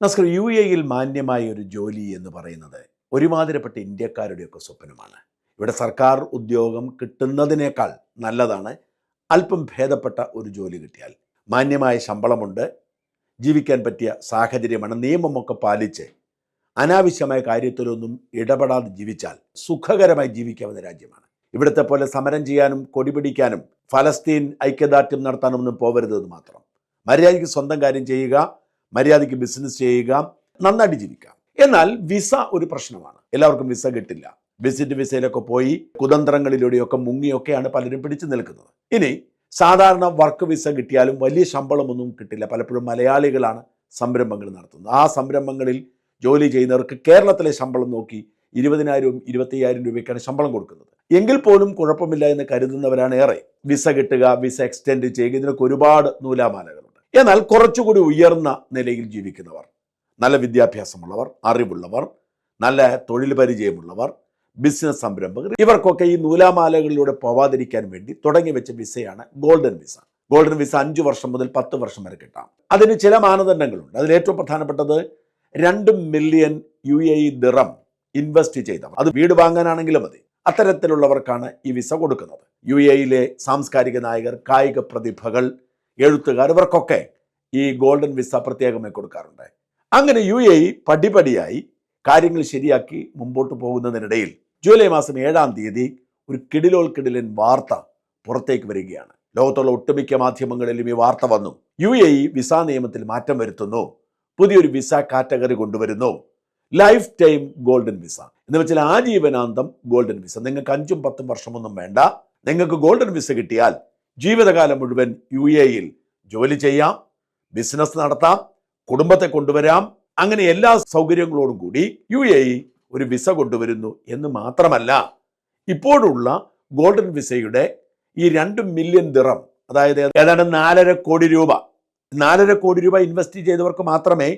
നസ്കർ U എയിൽ മാന്യമായ ഒരു ജോലി എന്ന് പറയുന്നത് ഒരുമാതിരപ്പെട്ട ഇന്ത്യക്കാരുടെയൊക്കെ സ്വപ്നമാണ്. ഇവിടെ സർക്കാർ ഉദ്യോഗം കിട്ടുന്നതിനേക്കാൾ നല്ലതാണ്. അല്പം ഭേദപ്പെട്ട ഒരു ജോലി കിട്ടിയാൽ. മാന്യമായ ശമ്പളമുണ്ട്. ജീവിക്കാൻ പറ്റിയ സാഹചര്യമാണ്. നിയമമൊക്കെ പാലിച്ച് അനാവശ്യമായ കാര്യത്തിലൊന്നും ഇടപെടാതെ ജീവിച്ചാൽ സുഖകരമായി ജീവിക്കാവുന്ന രാജ്യമാണ്. ഇവിടുത്തെ പോലെ സമരം ചെയ്യാനും കൊടിപിടിക്കാനും ഫലസ്തീൻ ഐക്യദാർഢ്യം നടത്താനൊന്നും പോകരുതെന്ന് മാത്രം. മര്യാദയ്ക്ക് സ്വന്തം കാര്യം ചെയ്യുക മര്യാദയ്ക്ക് ബിസിനസ് ചെയ്യുക നന്നായിട്ട് ജീവിക്കാം എന്നാൽ വിസ ഒരു പ്രശ്നമാണ്. എല്ലാവർക്കും വിസ കിട്ടില്ല. വിസിറ്റ് വിസയിലൊക്കെ പോയി കുതന്ത്രങ്ങളിലൂടെയൊക്കെ മുങ്ങിയൊക്കെയാണ് പലരും പിടിച്ചു നിൽക്കുന്നത്. ഇനി സാധാരണ വർക്ക് വിസ കിട്ടിയാലും വലിയ ശമ്പളമൊന്നും കിട്ടില്ല. പലപ്പോഴും മലയാളികളാണ് സംരംഭങ്ങൾ നടത്തുന്നത്. ആ സംരംഭങ്ങളിൽ ജോലി ചെയ്യുന്നവർക്ക് കേരളത്തിലെ ശമ്പളം നോക്കി ഇരുപതിനായിരവും ഇരുപത്തയ്യായിരം രൂപയ്ക്കാണ് ശമ്പളം കൊടുക്കുന്നത്. എങ്കിൽ പോലും കുഴപ്പമില്ല എന്ന് കരുതുന്നവരാണ് ഏറെ. വിസ കിട്ടുക വിസ എക്സ്റ്റെൻഡ് ചെയ്യുക ഇതിനൊക്കെ ഒരുപാട് നൂലാമാലകളുണ്ട് എന്നാൽ കുറച്ചുകൂടി ഉയർന്ന നിലയിൽ ജീവിക്കുന്നവർ നല്ല വിദ്യാഭ്യാസമുള്ളവർ അറിവുള്ളവർ നല്ല തൊഴിൽ പരിചയമുള്ളവർ ബിസിനസ് സംരംഭകർ ഇവർക്കൊക്കെ ഈ നൂലാമാലകളിലൂടെ പോവാതിരിക്കാൻ വേണ്ടി തുടങ്ങി വെച്ച വിസയാണ് ഗോൾഡൻ വിസ. ഗോൾഡൻ വിസ അഞ്ചു വർഷം മുതൽ പത്ത് വർഷം വരെ കിട്ടാം. അതിന് ചില മാനദണ്ഡങ്ങളുണ്ട്. അതിൽ ഏറ്റവും പ്രധാനപ്പെട്ടത് രണ്ട് million U A dirham invest ചെയ്തവർ. അത് വീട് വാങ്ങാനാണെങ്കിലും മതി. അത്തരത്തിലുള്ളവർക്കാണ് ഈ വിസ കൊടുക്കുന്നത്. യു എയിലെ സാംസ്കാരിക നായകർ കായിക പ്രതിഭകൾ എഴുത്തുകാർ ഇവർക്കൊക്കെ ഈ ഗോൾഡൻ വിസ പ്രത്യേകമായി കൊടുക്കാറുണ്ട്. അങ്ങനെ യു എ പടിപടിയായി കാര്യങ്ങൾ ശരിയാക്കി മുമ്പോട്ട് പോകുന്നതിനിടയിൽ ജൂലൈ മാസം ഏഴാം തീയതി ഒരു കിടിലോൾ കിടിലൻ വാർത്ത പുറത്തേക്ക് വരികയാണ്. ലോകത്തുള്ള ഒട്ടുമിക്ക മാധ്യമങ്ങളിലും ഈ വാർത്ത വന്നു. യു എ വിസ നിയമത്തിൽ മാറ്റം വരുത്തുന്നു. പുതിയൊരു വിസ കാറ്റഗറി കൊണ്ടുവരുന്നു. Lifetime golden visa. എന്ന് വെച്ചാൽ ആജീവനാന്തം ഗോൾഡൻ വിസ. നിങ്ങൾക്ക് അഞ്ചും പത്തും വർഷമൊന്നും വേണ്ട. നിങ്ങൾക്ക് ഗോൾഡൻ വിസ കിട്ടിയാൽ ജീവിതകാലം മുഴുവൻ യു എയിൽ ജോലി ചെയ്യാം ബിസിനസ് നടത്താം കുടുംബത്തെ കൊണ്ടുവരാം. അങ്ങനെ എല്ലാ സൗകര്യങ്ങളോടും കൂടി യു എ ഒരു വിസ കൊണ്ടുവരുന്നു എന്ന് മാത്രമല്ല ഇപ്പോഴുള്ള ഗോൾഡൻ വിസയുടെ ഈ രണ്ട് മില്യൺ ദിറം അതായത് ഏതാണ്ട് നാലര കോടി രൂപ നാലര കോടി രൂപ ഇൻവെസ്റ്റ് ചെയ്തവർക്ക് മാത്രമേ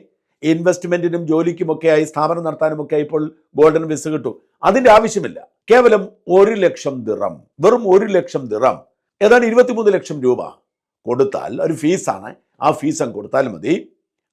ഇൻവെസ്റ്റ്മെന്റിനും ജോലിക്കുമൊക്കെയായി സ്ഥാപനം നടത്താനുമൊക്കെ ഇപ്പോൾ ഗോൾഡൻ വിസ കിട്ടൂ. അതിന്റെ ആവശ്യമില്ല. കേവലം ഒരു ലക്ഷം ദിറം വെറും ഒരു ലക്ഷം ദിറം ഏതാണ്ട് ഇരുപത്തിമൂന്ന് ലക്ഷം രൂപ കൊടുത്താൽ ഒരു ഫീസാണ് ആ ഫീസ് അങ്ങ് കൊടുത്താൽ മതി.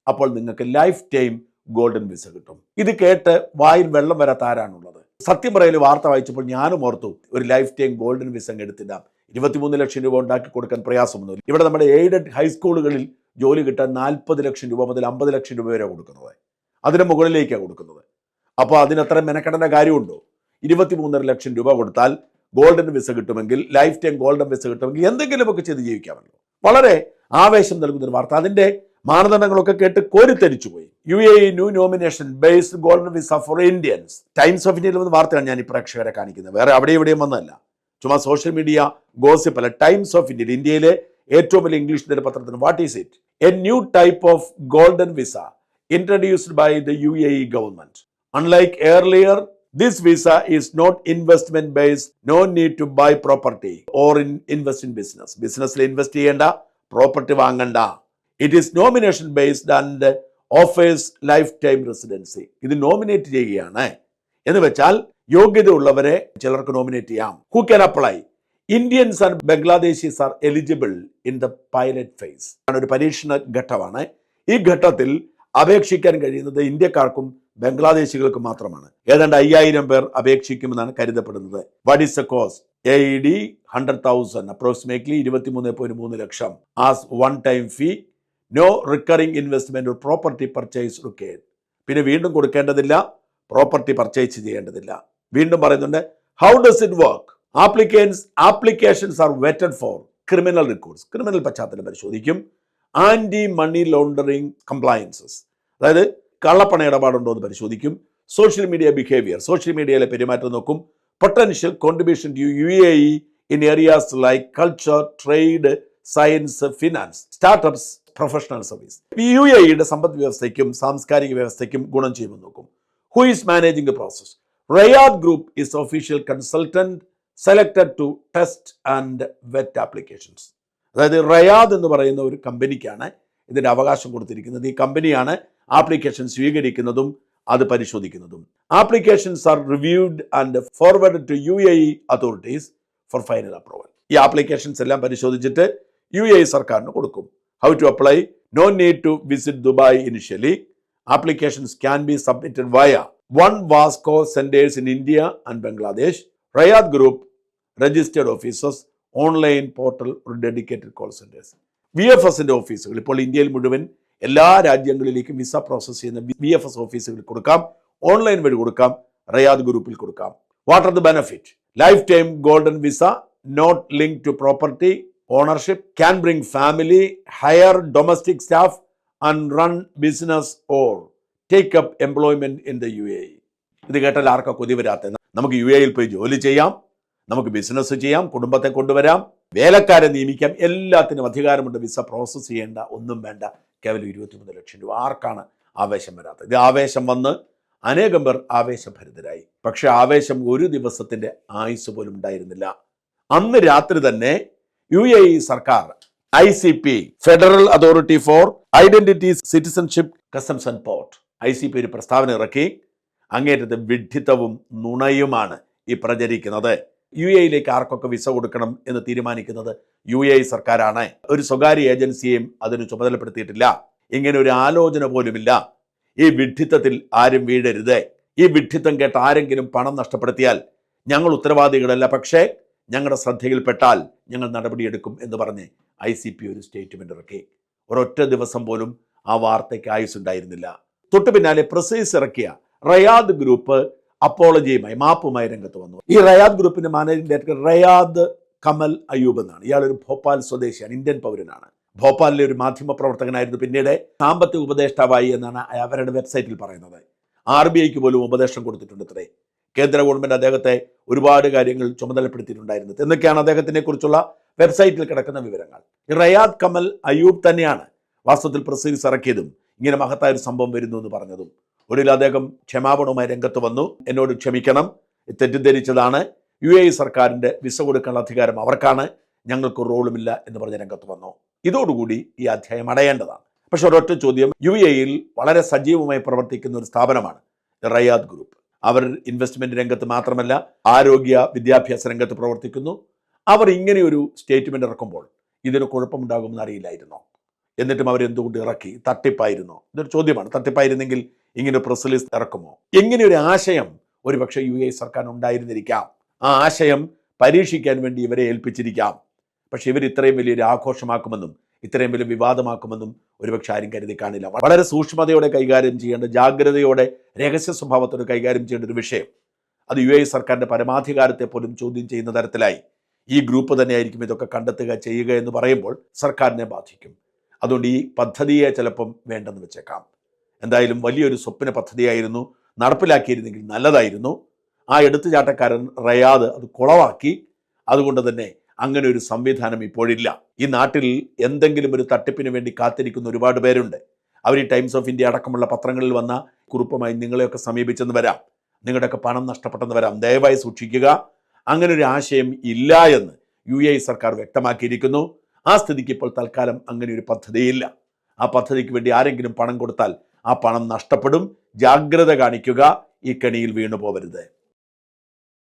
അപ്പോൾ നിങ്ങൾക്ക് ലൈഫ് ടൈം ഗോൾഡൻ വിസ കിട്ടും. ഇത് കേട്ട് വായിൽ വെള്ളം വരാത്ത ആരാണുള്ളത്? സത്യം പറയൽ വാർത്ത വായിച്ചപ്പോൾ ഞാനും ഓർത്തു ഒരു ലൈഫ് ടൈം ഗോൾഡൻ വിസ അങ്ങ് എടുത്തിടാം ഇരുപത്തിമൂന്ന് ലക്ഷം രൂപ ഉണ്ടാക്കി കൊടുക്കാൻ പ്രയാസമൊന്നുമില്ല. ഇവിടെ നമ്മുടെ എയ്ഡഡ് ഹൈസ്കൂളുകളിൽ ജോലി കിട്ടാൻ നാൽപ്പത് ലക്ഷം രൂപ മുതൽ അമ്പത് ലക്ഷം രൂപ വരെ കൊടുക്കുന്നത്. അതിന് മുകളിലേക്കാണ് കൊടുക്കുന്നത്. അപ്പോൾ അതിനത്ര മെനക്കെടേണ്ട കാര്യമുണ്ടോ? ഇരുപത്തിമൂന്നര ലക്ഷം രൂപ കൊടുത്താൽ ഗോൾഡൻ വിസ കിട്ടുമെങ്കിൽ ലൈഫ് ടൈം ഗോൾഡൻ വിസ കിട്ടുമെങ്കിൽ എന്തെങ്കിലുമൊക്കെ ചെയ്ത് ജീവിക്കാമല്ലോ. വളരെ ആവേശം നൽകുന്ന ഒരു വാർത്ത. അതിന്റെ മാനദണ്ഡങ്ങളൊക്കെ കേട്ട് കോരിത്തരിച്ചു പോയി. U A new nomination based golden visa for Indians. Times of ഇന്ത്യയിൽ വന്ന വാർത്തയാണ് ഞാൻ ഈ പ്രേക്ഷകരെ കാണിക്കുന്നത്. വേറെ അവിടെ ഇവിടെയും വന്നതല്ല. ചുമ്മാ സോഷ്യൽ മീഡിയ ഗോസിപ്പ് അല്ല ടൈംസ് ഓഫ് ഇന്ത്യയിൽ ഇന്ത്യയിലെ ഏറ്റവും വലിയ English ദിനപത്രത്തിന് what is it a new type of golden visa introduced by the U A government unlike earlier this visa is not investment based no need to buy property or in invest in business. ബിസിനസ്സിൽ invest ചെയ്യേണ്ട property വാങ്ങണ്ട. It is nomination based and offers lifetime residency ഇത് nominate ചെയ്യുകയാണ്. എന്ന് വെച്ചാൽ യോഗ്യതയുള്ളവരെ ചിലർക്ക് nominate ചെയ്യാം. Who can apply Indians and Bangladeshis are eligible in the pilot phase ആണ് ഒരു പരീക്ഷണ ഘട്ടമാണ്. ഈ ഘട്ടത്തിൽ അപേക്ഷിക്കാൻ കഴിയുന്നത് ഇന്ത്യക്കാർക്കും ബംഗ്ലാദേശികൾക്കും മാത്രമാണ്. ഏതാണ്ട് അയ്യായിരം പേർ അപേക്ഷിക്കുമെന്നാണ് കരുതപ്പെടുന്നത്. What is the cost A E D hundred thousand approximately ഇരുപത്തി മൂന്ന് പോയിന്റ് മൂന്ന് ലക്ഷം. As one time fee no recurring investment property purchase required പിന്നെ വീണ്ടും കൊടുക്കേണ്ടതില്ല പ്രോപ്പർട്ടി പർച്ചേസ് ചെയ്യേണ്ടതില്ല. വീണ്ടും പറയുന്നുണ്ട് how does it work applicants applications are vetted for criminal records criminal പശ്ചാത്തലം പരിശോധിക്കും. ആന്റി മണി ലോണ്ടറിങ് കംപ്ലയൻസസ് അതായത് കള്ളപ്പണ ഇടപാടുണ്ടോ എന്ന് പരിശോധിക്കും. സോഷ്യൽ മീഡിയ ബിഹേവിയർ സോഷ്യൽ മീഡിയയിലെ പെരുമാറ്റം നോക്കും. Potential contribution to U A E in areas like culture trade science finance startups professional service U A ഇയുടെ സമ്പദ് വ്യവസ്ഥയ്ക്കും സാംസ്കാരിക വ്യവസ്ഥയ്ക്കും ഗുണം ചെയ്യുമെന്ന് നോക്കും. Who is managing the process Rayad group is official consultant selected to test and vet applications അതായത് റയാദ് എന്ന് പറയുന്ന ഒരു കമ്പനിക്കാണ് ഇതിന്റെ അവകാശം കൊടുത്തിരിക്കുന്നത്. ഈ കമ്പനിയാണ് ആപ്ലിക്കേഷൻ സ്വീകരിക്കുന്നതും അത് പരിശോധിക്കുന്നതും. Applications are reviewed and forward to U A authorities for final approval. ഈ ആപ്ലിക്കേഷൻസ് എല്ലാം പരിശോധിച്ചിട്ട് യു എ സർക്കാരിന് കൊടുക്കും. How to apply? No need to visit Dubai initially. Applications can be submitted via one Vasco centres in India and Bangladesh. Rayad group registered officers, online portal ഒരു dedicated call centres V F എസിന്റെ ഓഫീസുകൾ ഇപ്പോൾ ഇന്ത്യയിൽ മുഴുവൻ എല്ലാ രാജ്യങ്ങളിലേക്കും visa process ചെയ്യുന്ന V F S ഓഫീസുകളിൽ കൊടുക്കാം. ഓൺലൈൻ വഴി കൊടുക്കാം. റയാദ് ഗ്രൂപ്പിൽ കൊടുക്കാം. What are the benefit lifetime golden visa not link to property ownership can bring family hire domestic staff and run business or take up employment in the U A ഇത് കേട്ടാൽ ആർക്കാ കൊതി വരാത്ത നമുക്ക് യു എയിൽ പോയി ജോലി ചെയ്യാം. നമുക്ക് ബിസിനസ് ചെയ്യാം കുടുംബത്തെ കൊണ്ടുവരാം വേലക്കാരെ നിയമിക്കാം എല്ലാത്തിനും അധികാരമുണ്ട് വിസ പ്രോസസ്സ് ചെയ്യേണ്ട ഒന്നും വേണ്ട. കേവലം ഇരുപത്തിമൂന്ന് ലക്ഷം രൂപ. ആർക്കാണ് ആവേശം വരാത്തത്? ഇത് ആവേശം വന്ന് അനേകം പേർ ആവേശഭരിതരായി. പക്ഷെ ആവേശം ഒരു ദിവസത്തിന്റെ ആയുസ് പോലും ഉണ്ടായിരുന്നില്ല. അന്ന് രാത്രി തന്നെ യു എ ഇ സർക്കാർ I C P federal authority for identity citizenship customs and port I C P ഒരു പ്രസ്താവന ഇറക്കി. അങ്ങേറ്റത്തെ വിഡ്ഢിത്തവും നുണയുമാണ് ഈ പ്രചരിക്കുന്നത്. യു എയിലേക്ക് ആർക്കൊക്കെ വിസ കൊടുക്കണം എന്ന് തീരുമാനിക്കുന്നത് യു എ സർക്കാരാണ്. ഒരു സ്വകാര്യ ഏജൻസിയെയും അതിന് ചുമതലപ്പെടുത്തിയിട്ടില്ല. ഇങ്ങനെ ഒരു ആലോചന പോലുമില്ല. ഈ വിഡ്ഢിത്തത്തിൽ ആരും വീഴരുത്. ഈ വിഡ്ഢിത്തം കേട്ട് ആരെങ്കിലും പണം നഷ്ടപ്പെടുത്തിയാൽ ഞങ്ങൾ ഉത്തരവാദികളല്ല. പക്ഷേ ഞങ്ങളുടെ ശ്രദ്ധയിൽപ്പെട്ടാൽ ഞങ്ങൾ നടപടിയെടുക്കും എന്ന് പറഞ്ഞ് ഐ സി പി ഒരു സ്റ്റേറ്റ്മെന്റ് ഇറക്കി. ഒരൊറ്റ ദിവസം പോലും ആ വാർത്തയ്ക്ക് ആയുസ് ഉണ്ടായിരുന്നില്ല തൊട്ടു പിന്നാലെ പ്രസൈസ് ഇറക്കിയ റയാദ് ഗ്രൂപ്പ് അപ്പോളജിയുമായി മാപ്പുമായി രംഗത്ത് വന്നു. ഈ റയാദ് ഗ്രൂപ്പിന്റെ മാനേജിംഗ് ഡയറക്ടർ റയാദ് കമൽ അയ്യൂബ് എന്നാണ് ഇയാൾ ഒരു ഭോപ്പാൽ സ്വദേശിയാണ് ഇന്ത്യൻ പൗരനാണ്. ഭോപ്പാലിലെ ഒരു മാധ്യമ പ്രവർത്തകനായിരുന്നു പിന്നീട് സാമ്പത്തിക ഉപദേഷ്ടാവായി എന്നാണ് അവരുടെ വെബ്സൈറ്റിൽ പറയുന്നത്. ആർ ബി ഐക്ക് പോലും ഉപദേശം കൊടുത്തിട്ടുണ്ട് ഇത്രേ കേന്ദ്ര ഗവൺമെന്റ് അദ്ദേഹത്തെ ഒരുപാട് കാര്യങ്ങൾ ചുമതലപ്പെടുത്തിയിട്ടുണ്ടായിരുന്നത്. എന്നൊക്കെയാണ് അദ്ദേഹത്തിനെ കുറിച്ചുള്ള വെബ്സൈറ്റിൽ കിടക്കുന്ന വിവരങ്ങൾ. റയാദ് കമൽ അയ്യൂബ് തന്നെയാണ് വാസ്തവത്തിൽ പ്രസിഡീസ് ഇറക്കിയതും ഇങ്ങനെ മഹത്തായ ഒരു സംഭവം വരുന്നു എന്ന് പറഞ്ഞതും. ഒടുവിൽ അദ്ദേഹം ക്ഷമാപണവുമായി രംഗത്ത് വന്നു. എന്നോട് ക്ഷമിക്കണം. തെറ്റിദ്ധരിച്ചതാണ്. യു എ സർക്കാരിന്റെ വിസ കൊടുക്കാനുള്ള അധികാരം അവർക്കാണ്. ഞങ്ങൾക്ക് റോളുമില്ല എന്ന് പറഞ്ഞ് രംഗത്ത് വന്നു. ഇതോടുകൂടി ഈ അധ്യായം അടയേണ്ടതാണ്. പക്ഷെ ഒരൊറ്റ ചോദ്യം. യു എയിൽ വളരെ സജീവമായി പ്രവർത്തിക്കുന്ന ഒരു സ്ഥാപനമാണ് റയാദ് ഗ്രൂപ്പ്. അവർ ഇൻവെസ്റ്റ്മെന്റ് രംഗത്ത് മാത്രമല്ല ആരോഗ്യ വിദ്യാഭ്യാസ രംഗത്ത് പ്രവർത്തിക്കുന്നു. അവർ ഇങ്ങനെയൊരു സ്റ്റേറ്റ്മെന്റ് ഇറക്കുമ്പോൾ ഇതിന് കുഴപ്പമുണ്ടാകുമെന്ന് അറിയില്ലായിരുന്നോ? എന്നിട്ടും അവരെന്തുകൊണ്ട് ഇറക്കി? തട്ടിപ്പായിരുന്നോ? ഇതൊരു ചോദ്യമാണ്. തട്ടിപ്പായിരുന്നെങ്കിൽ ഇങ്ങനെ പ്രസ് റിലീസ് ഇറക്കുമോ? ഇങ്ങനെ ഒരു ആശയം ഒരുപക്ഷെ യു എ സർക്കാർ ഉണ്ടായിരുന്നിരിക്കാം ആ ആശയം പരീക്ഷിക്കാൻ വേണ്ടി ഇവരെ ഏൽപ്പിച്ചിരിക്കാം. പക്ഷെ ഇവർ ഇത്രയും വലിയൊരു ആഘോഷമാക്കുമെന്നും ഇത്രയും വലിയ വിവാദമാക്കുമെന്നും ഒരുപക്ഷെ ആരും കരുതി കാണില്ല. വളരെ സൂക്ഷ്മതയോടെ കൈകാര്യം ചെയ്യേണ്ട ജാഗ്രതയോടെ രഹസ്യ സ്വഭാവത്തോടെ കൈകാര്യം ചെയ്യേണ്ട ഒരു വിഷയം. അത് യു എ സർക്കാരിന്റെ പരമാധികാരത്തെ പോലും ചോദ്യം ചെയ്യുന്ന തരത്തിലായി. ഈ ഗ്രൂപ്പ് തന്നെയായിരിക്കും ഇതൊക്കെ കണ്ടെത്തുക ചെയ്യുക എന്ന് പറയുമ്പോൾ സർക്കാരിനെ ബാധിക്കും. അതുകൊണ്ട് ഈ പദ്ധതിയെ ചിലപ്പം വേണ്ടെന്ന് വെച്ചേക്കാം. എന്തായാലും വലിയൊരു സ്വപ്ന പദ്ധതിയായിരുന്നു. നടപ്പിലാക്കിയിരുന്നെങ്കിൽ നല്ലതായിരുന്നു. ആ എടുത്തുചാട്ടക്കാരൻ റയാദ് അത് കുളവാക്കി. അതുകൊണ്ട് തന്നെ അങ്ങനെ ഒരു സംവിധാനം ഇപ്പോഴില്ല. ഈ നാട്ടിൽ എന്തെങ്കിലും ഒരു തട്ടിപ്പിന് വേണ്ടി കാത്തിരിക്കുന്ന ഒരുപാട് പേരുണ്ട്. അവർ ഈ ടൈംസ് ഓഫ് ഇന്ത്യ അടക്കമുള്ള പത്രങ്ങളിൽ വന്ന കുറിപ്പുമായി നിങ്ങളെയൊക്കെ സമീപിച്ചെന്ന് വരാം. നിങ്ങളുടെയൊക്കെ പണം നഷ്ടപ്പെട്ടെന്ന് വരാം. ദയവായി സൂക്ഷിക്കുക. അങ്ങനെ ഒരു ആശയം ഇല്ല എന്ന് യു എ സർക്കാർ വ്യക്തമാക്കിയിരിക്കുന്നു. ആ സ്ഥിതിക്ക് ഇപ്പോൾ തൽക്കാലം അങ്ങനെ ഒരു പദ്ധതിയില്ല. ആ പദ്ധതിക്ക് വേണ്ടി ആരെങ്കിലും പണം കൊടുത്താൽ ആ പണം നഷ്ടപ്പെടും. ജാഗ്രത കാണിക്കുക. ഈ കെണിയിൽ വീണു പോവരുത്